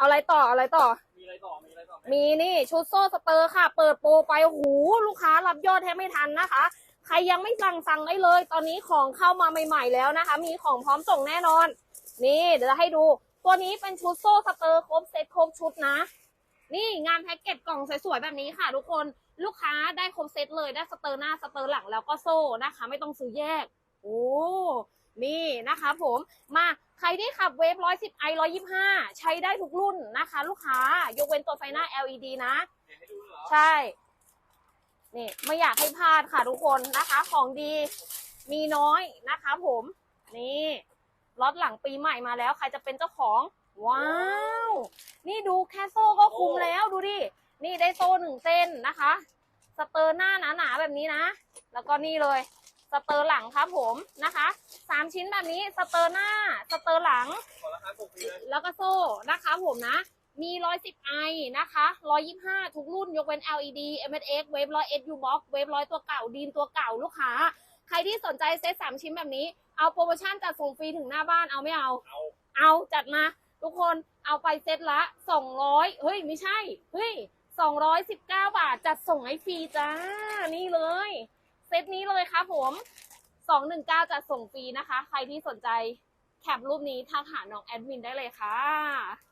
เอาอะไรต่อเอาอะไรต่อ มีอะไรต่อ มีอะไรต่อ มีนี่ชุดโซ่สเตอร์ค่ะ เปิดโปรไปโอ้โหลูกค้ารับยอดแทบไม่ทันนะคะ ใครยังไม่สั่งสั่งได้เลย ตอนนี้ของเข้ามาใหม่ๆแล้วนะคะ มีของพร้อมส่งแน่นอน นี่เดี๋ยวจะให้ดู ตัวนี้เป็นชุดโซ่สเตอร์ครบเซตครบชุดนะ นี่งานแพ็กเกจกล่องสวยๆแบบนี้ค่ะ ทุกคนลูกค้าได้ครบเซตเลยได้สเตอร์หน้าสเตอร์หลังแล้วก็โซ่นะคะ ไม่ต้องซื้อแยก โอ้นี่นะคะ ผมมา ใครที่ขับเวฟร้อยสิบไอร้อยี่ห้าใช้ได้ทุกรุ่นนะคะ ลูกค้ายกเว้นตัวไฟหน้า LED นะเห็นให้ดูเหรอใช่ นี่ไม่อยากให้พลาดค่ะทุกคนนะคะ ของดีมีน้อยนะคะผม นี่ล็อตหลังปีใหม่มาแล้ว ใครจะเป็นเจ้าของ ว้าว นี่ดูแค่โซ่ก็คุ้มแล้วดูดิ นี่ได้โซ่หนึ่งเส้นนะคะ สเตอร์หน้าหนาๆแบบนี้นะ แล้วก็นี่เลย สเตอร์หลังครับผมนะคะสามชิ้นแบบนี้สเตอร์หน้าสเตอร์หลังขอราคาส่งฟรีเลยแล้วก็โซ่นะคะผมนะ มี 110 i นะคะ 125 ทุกรุ่นยกเว้น LED MSX เวฟ100 SU Box เวฟ100 ตัวเก่าดีนตัวเก่าลูกค้า ใครที่สนใจเซต3ชิ้นแบบนี้ เอาโปรโมชั่นจัดส่งฟรีถึงหน้าบ้านเอาไม่เอา เอาเอาจัดมา ทุกคนเอาไปเซตละ 200 เฮ้ย ไม่ใช่ เฮ้ย 219 บาทจัดส่งให้ฟรีจ้า นี่เลย เซตนี้เลยครับผม219จะส่งฟรีนะคะ ใครที่สนใจแคปรูปนี้ทักหาน้องแอดมินได้เลยค่ะ